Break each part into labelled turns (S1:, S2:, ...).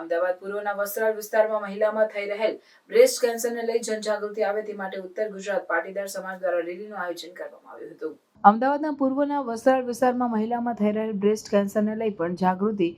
S1: અમદાવાદ પૂર્વના વસ્ત્રાલ વિસ્તારમાં મહિલામાં થઈ રહેલ બ્રેસ્ટ કેન્સરને લઈ જનજાગૃતિ આવે તે માટે ઉત્તર ગુજરાત પાટીદાર સમાજ દ્વારા રેલીનું આયોજન કરવામાં આવ્યું હતું. અમદાવાદના પૂર્વના વસ્ત્રાલ વિસ્તારમાં મહિલામાં થઈ રહેલ બ્રેસ્ટ કેન્સરને લઈ પણ જાગૃતિ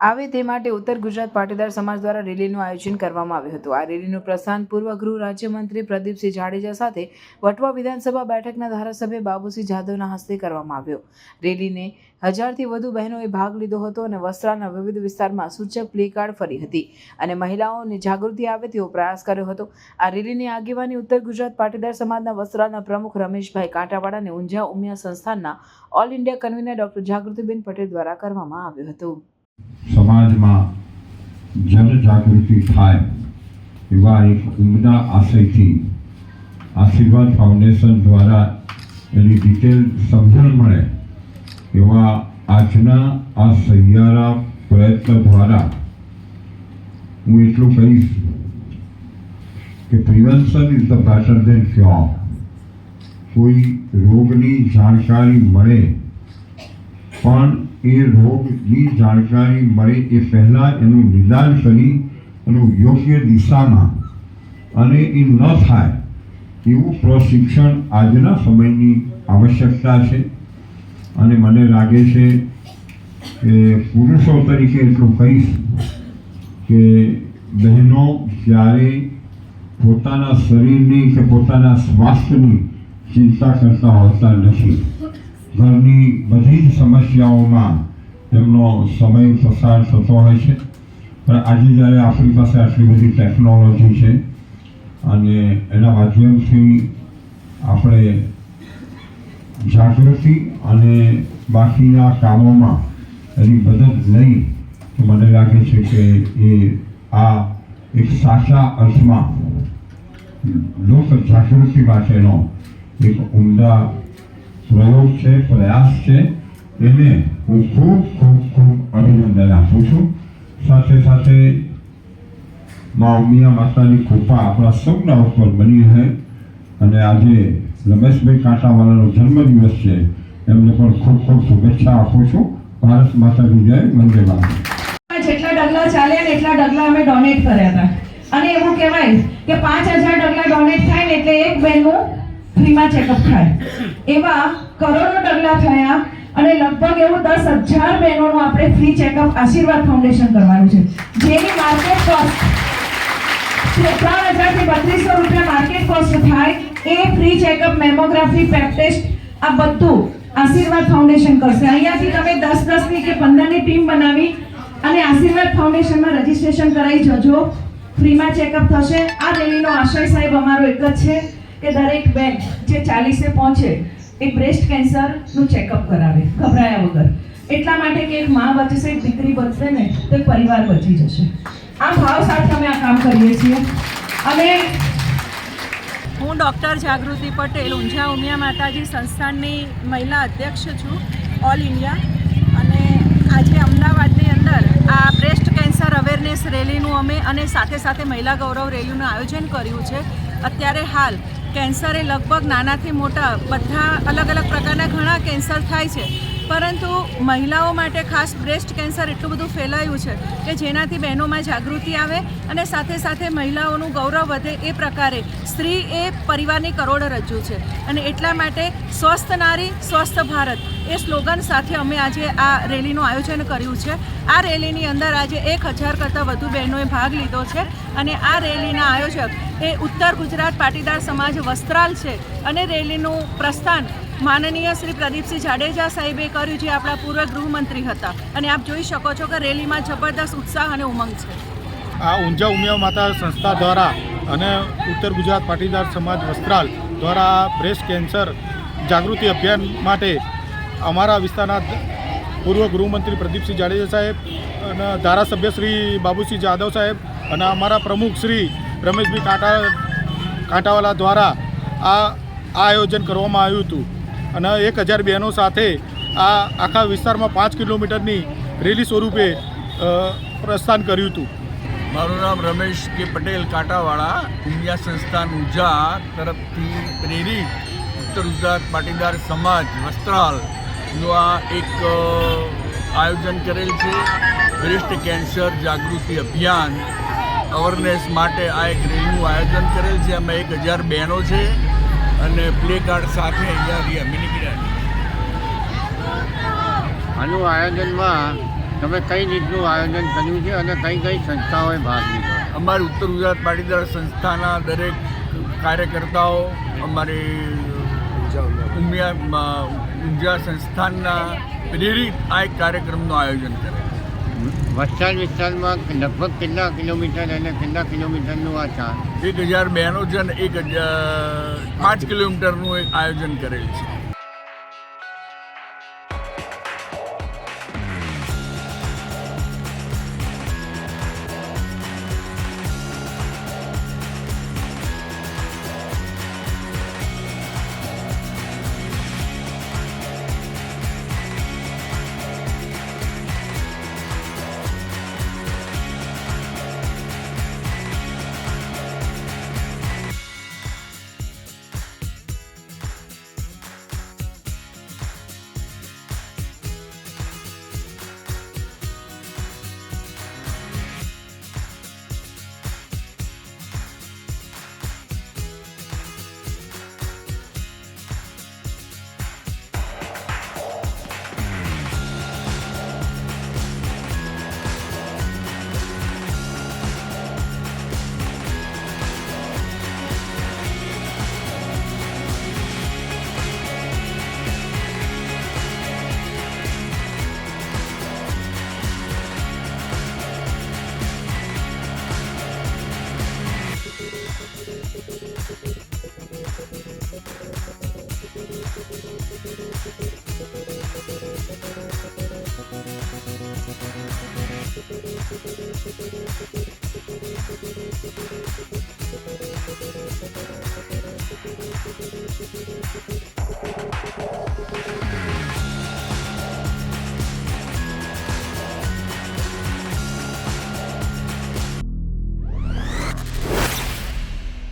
S1: આવે તે માટે ઉત્તર ગુજરાત પાટીદાર સમાજ દ્વારા રેલીનું આયોજન કરવામાં આવ્યું હતું. આ રેલીનું પ્રસ્થાન પૂર્વ ગૃહ રાજ્યમંત્રી પ્રદીપસિંહ જાડેજા સાથે વટવા વિધાનસભા બેઠકના ધારાસભ્ય બાબુસિંહ જાદવના હસ્તે કરવામાં આવ્યો. રેલીને હજારથી વધુ બહેનોએ ભાગ લીધો હતો અને વસ્ત્રાના વિવિધ વિસ્તારમાં સૂચક પ્લેકાર્ડ ફરી હતી અને મહિલાઓને જાગૃતિ આવે તેવો પ્રયાસ કર્યો હતો. આ રેલીની આગેવાની ઉત્તર ગુજરાત પાટીદાર સમાજના વસ્ત્રાના પ્રમુખ રમેશભાઈ કાંટાવાડા અને Unjha Umiya સંસ્થાનના all India convener doctor Jagrutiben Patel દ્વારા કરવામાં આવ્યું હતું.
S2: સમાજમાં જનજાગૃતિ થાય એવા એક ઉમદા આશયથી આશીર્વાદ ફાઉન્ડેશન દ્વારા એની ડિટેલ સમજણ મળે એવા આજના આ સહિયારા પ્રયત્ન દ્વારા હું એટલું કહીશ કે prevention is the better than cure કોઈ રોગની જાણકારી મળે પણ એ રોગની જાણકારી મળે એ પહેલાં એનું નિદાન કરી એનું યોગ્ય દિશામાં અને એ ન થાય એવું પ્રશિક્ષણ આજના સમયની આવશ્યકતા છે. અને મને લાગે છે કે પુરુષો તરીકે એટલું કહીશ કે બહેનો ક્યારેય પોતાના શરીરની કે પોતાના સ્વાસ્થ્યની ચિંતા કરતા હોતા નથી. ઘરની બધી જ સમસ્યાઓમાં તેમનો સમય પસાર થતો હોય છે. પણ આજે જ્યારે આપણી પાસે આટલી બધી ટેકનોલોજી છે અને એના માધ્યમથી આપણે જાગૃતિ અને બાકીના કામોમાં એની મદદ લઈ તો મને લાગે છે કે એ આ એક સાચા અર્થમાં લોક જાગૃતિ માટેનો એક ઉમદા પ્રયોગ છે પ્રયાસ છે એને હું ખૂબ ખૂબ ખૂબ અભિનંદન આપું છું. સાથે સાથે મા ઉમિયા માતાની કૃપા આપણા સૌના ઉપર બની રહે અને આજે રમેશભાઈ કાંટાવાલાનો જન્મદિવસ છે. એમને પણ ખૂબ ખૂબ શુભેચ્છા આપું છું. ભારત માતાની જય, વંદે માતા
S3: જેટલા ડગલા ચાલ્યા ને એટલા ડગલા અમે ડોનેટ કર્યા હતા. અને એવું કહેવાય કે પાંચ હજાર ડગલા ડોનેટ થાય ને એટલે એક બેનનું ફ્રીમાં ચેકઅપ થાય. એવા કરોડો ડગલા થયા અને લગભગ એવું દસ હજાર બહેનોનું આપણે ફ્રી ચેકઅપ આશીર્વાદ ફાઉન્ડેશન કરવાનું છે. જેની માર્કેટ કોસ્ટ ત્રણ હજારથી બત્રીસો રૂપિયા માર્કેટ કોસ્ટ થાય, એ ફ્રી ચેકઅપ મેમોગ્રાફી પેપ આ બધું આશીર્વાદ ફાઉન્ડેશન કરશે. અહીંયાથી તમે દસ દસની કે પંદરની ટીમ બનાવી અને આશીર્વાદ ફાઉન્ડેશનમાં રજીસ્ટ્રેશન કરાવી જજો. ફ્રીમાં ચેકઅપ થશે. આ રેલીનો આશય સાહેબ અમારો એક જ છે. કે દરેક બેન જે ચાલીસે પહોંચે, એ બ્રેસ્ટ કેન્સરનું ચેકઅપ કરાવે, ગભરાયા વગર. એટલા માટે કે એક મા બચશે એક દીકરી બચશે ને, તો પરિવાર બચી જશે. આ ભાવ સાથે અમે આ કામ કરીએ છીએ. અને
S4: હું ડૉક્ટર જાગૃતિ પટેલ, ઊંઝા ઉમિયા માતાજી સંસ્થાનની મહિલા અધ્યક્ષ છું, ઓલ ઇન્ડિયા. અને આજે અમદાવાદની અંદર આ બ્રેસ્ટ કેન્સર અવેરનેસ રેલીનું અમે અને સાથે સાથે મહિલા ગૌરવ રેલીનું આયોજન કર્યું છે. અત્યારે હાલ કેન્સર એ લગભગ નાનાથી મોટા બધા અલગ અલગ પ્રકારના ઘણા કેન્સર થાય છે. પરંતુ મહિલાઓ માટે ખાસ બ્રેસ્ટ કેન્સર એટલું બધું ફેલાયું છે કે જેનાથી બહેનોમાં જાગૃતિ આવે અને સાથે સાથે મહિલાઓનું ગૌરવ વધે એ પ્રકારે સ્ત્રી એ પરિવારની કરોડરજ્જુ છે. અને એટલા માટે સ્વસ્થ નારી, સ્વસ્થ ભારત એ સ્લોગન સાથે અમે આજે આ રેલીનું આયોજન કર્યું છે. આ રેલીની અંદર આજે એક હજાર કરતાં વધુ બહેનોએ ભાગ લીધો છે અને આ રેલીના આયોજક એ ઉત્તર ગુજરાત પાટીદાર સમાજ વસ્ત્રાલ છે અને રેલીનું પ્રસ્થાન માનનીય શ્રી પ્રદીપસિંહ જાડેજા સાહેબે કર્યું જે આપણા પૂર્વ ગૃહમંત્રી હતા. અને આપ જોઈ શકો છો કે રેલીમાં જબરદસ્ત ઉત્સાહ અને ઉમંગ છે.
S5: આ ઊંઝા ઉમિયા માતા સંસ્થા દ્વારા અને ઉત્તર ગુજરાત પાટીદાર સમાજ વસ્ત્રાલ દ્વારા બ્રેસ્ટ કેન્સર જાગૃતિ અભિયાન માટે અમારા વિસ્તારના પૂર્વ ગૃહમંત્રી પ્રદીપસિંહ જાડેજા સાહેબ અને ધારાસભ્ય શ્રી બાબુસિંહ જાદવ સાહેબ અને અમારા પ્રમુખ શ્રી રમેશભાઈ કાંટા કાંટાવાલા દ્વારા આ આ આયોજન કરવામાં આવ્યું હતું. અને એક હજાર બહેનો સાથે આ આખા વિસ્તારમાં પાંચ કિલોમીટરની રેલી સ્વરૂપે પ્રસ્થાન કર્યું હતું.
S6: મારું નામ રમેશ કે પટેલ કાંટાવાળા, ઇન્ડિયા સંસ્થાન ઊંઝા તરફથી પ્રેરિત ઉત્તર ગુજરાત પાટીદાર સમાજ વસ્ત્રાલનું આ એક આયોજન કરેલ છે. બ્રેસ્ટ કેન્સર જાગૃતિ અભિયાન અવેરનેસ માટે આ એક રેલીનું આયોજન કરેલ છે. અમે એક હજાર બહેનો છે અને પ્લે કાર્ડ સાથે અહીંયા રહ્યા મિની નીકળ્યા
S7: આનું આયોજનમાં તમે કઈ રીતનું આયોજન કર્યું છે અને કઈ કઈ સંસ્થાઓએ ભાગ લીધો
S6: અમારી ઉત્તર ગુજરાત પાટીદાર સંસ્થાના દરેક કાર્યકર્તાઓ અમારી ઉમિયા ઊંઝા સંસ્થાનના પ્રેરિત આ એક કાર્યક્રમનું આયોજન કરે
S7: વસ્ત્રાલ વિસ્તારમાં લગભગ કેટલા કિલોમીટર અને કેટલા કિલોમીટરનું આ ચાર
S6: એક હજાર બેનું અને એક હજાર પાંચ કિલોમીટરનું એક આયોજન કરેલ છે.
S7: Thank you.